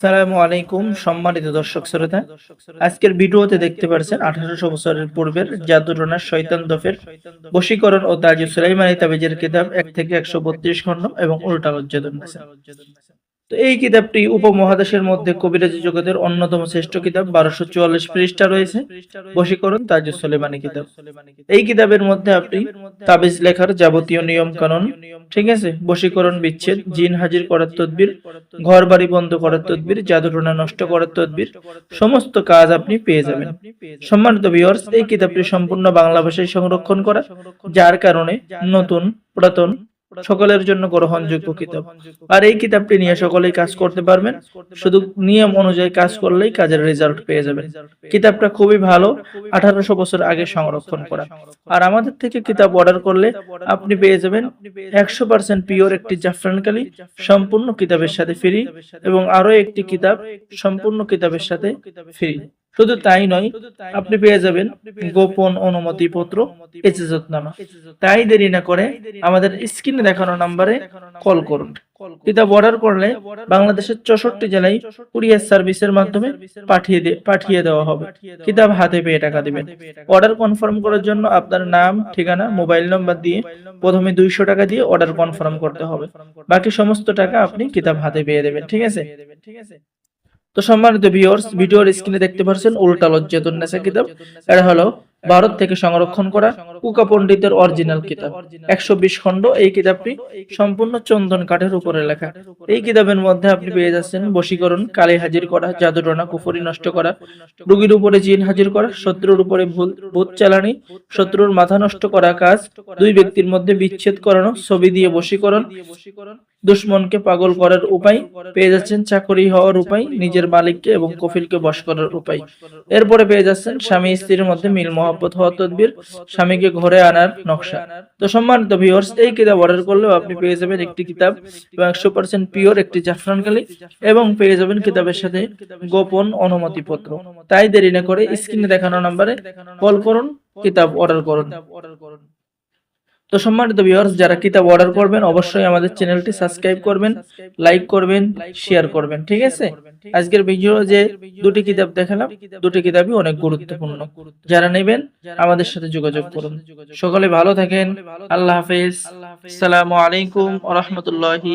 সালামু আলাইকুম, সম্মানিত দর্শক শ্রোতা। আজকের ভিডিওতে দেখতে পারছেন আঠারোশো বছরের পূর্বের জাদুরনার শৈতান দফের বশীকরণ ও তাজু সুলাইমানি তাবিজের কিতাব এক থেকে একশো বত্রিশ খণ্ড এবং উল্টা লজ্জাদুন তো এই কিতাবটি উপমহাদেশের মধ্যে কবিরাজি জগতের অন্যতম শ্রেষ্ঠ কিতাব, বারোশো চুয়াল্লিশ পৃষ্ঠা রয়েছে। বশীকরণ তাজু সুলেমানি কিতাব। এই কিতাবের মধ্যে আপনি তাবিজ লেখার যাবতীয় নিয়ম কানুন ঠিক আছে? বশীকরণ বিচ্ছেদ, জিন হাজির করার তদবির ঘর বাড়ি বন্ধ করার তদবির, জাদুটনা নষ্ট করার তদবির, সমস্ত কাজ আপনি পেয়ে যাবেন। সম্মানিত ভিউয়ার্স এই কিতাবটি সম্পূর্ণ বাংলা ভাষায় সংরক্ষণ করা, যার কারণে নতুন, পুরাতন সকলের জন্য গ্রহণযোগ্য কিতাব। আর এই কিতাবটি নিয়ে সকলেই কাজ করতে পারবেন। শুধু নিয়ম অনুযায়ী কাজ করলেই কাজের রেজাল্ট পেয়ে যাবেন। কিতাবটা খুবই ভালো আঠারোশো বছর আগে সংরক্ষণ করা। আর আমাদের থেকে কিতাব অর্ডার করলে আপনি পেয়ে যাবেন একশো পার্সেন্ট পিওর একটি জাফরান কালি সম্পূর্ণ কিতাবের সাথে ফ্রি এবং আরও একটি কিতাব সম্পূর্ণ কিতাবের সাথে ফ্রি শুধু তাই নয় আপনি পেয়ে যাবেন গোপন অনুমতি পত্র এজেজতনামা। তাই দেরি না করে আমাদের স্ক্রিনে দেখানো নম্বরে কল করুন। কিতাব অর্ডার করলে বাংলাদেশের চৌষট্টি জেলায় কুরিয়ার সার্ভিসের মাধ্যমে পাঠিয়ে পাঠিয়ে দেওয়া হবে। কিতাব হাতে পেয়ে টাকা দিবেন। অর্ডার কনফার্ম করার জন্য আপনার নাম ঠিকানা মোবাইল নম্বর দিয়ে প্রথমে দুইশো টাকা দিয়ে অর্ডার কনফার্ম করতে হবে। বাকি সমস্ত টাকা আপনি কিতাব হাতে পেয়ে দেবেন ঠিক আছে? ঠিক আছে? তো সম্মানিত ভিউয়ার্স ভিডিওর স্ক্রিনে দেখতে পাচ্ছেন উল্টা লজ্জাতুন নেশা কিতাব। এটা হলো ভারত থেকে সংরক্ষণ করা কুকা পণ্ডিতের অরিজিনাল কিতাব। একশো বিশ খণ্ড এই কিতাবটি সম্পূর্ণ চন্দন কাঠের উপরে লেখা। এই কিতাবের মধ্যে আপনি পেয়ে যাচ্ছেন বশীকরণ, কালে হাজির করা, জাদুটনা, কুফরি নষ্ট করা, রুগীর উপরে জিন হাজির করা, শত্রুর উপরে ভুল ভূত চালানি, শত্রুর মাথা নষ্ট করা কাজ, দুই ব্যক্তির মধ্যে বিচ্ছেদ করানো, ছবি দিয়ে বশীকরণ, দুশ্মনকে পাগল করার উপায়, পেয়ে যাচ্ছেন চাকরি হওয়ার উপায়, নিজের মালিককে এবং কফিলকে বশ করার উপায়। এরপরে পেয়ে যাচ্ছেন স্বামী স্ত্রীর মধ্যে মিল মহব্বত হওয়ার তদবির স্বামীকে ঘরে আনার নকশা। তো সম্মানিত ভিউয়ার্স এই কিতাব অর্ডার করলেও আপনি পেয়ে যাবেন একটি কিতাব এবং একশো পার্সেন্ট পিওর একটি জাফরান কালি এবং পেয়ে যাবেন কিতাবের সাথে গোপন অনুমতি পত্র তাই দেরি না করে স্ক্রিনে দেখানো নাম্বারে কল করুন, কিতাব অর্ডার করুন অর্ডার করুন। তো সম্মানিত ভিউয়ার্স যারা কিতাব অর্ডার করবেন, অবশ্যই আমাদের চ্যানেলটি সাবস্ক্রাইব করবেন লাইক করবেন শেয়ার করবেন, ঠিক আছে? আজকের ভিডিও যে দুটি কিতাব দেখালাম, দুটি কিতাবই অনেক গুরুত্বপূর্ণ। যারা নেবেন, আমাদের সাথে যোগাযোগ করুন। সকলে ভালো থাকেন, আল্লাহ হাফেজ। আসসালামু আলাইকুম রাহমাতুল্লাহি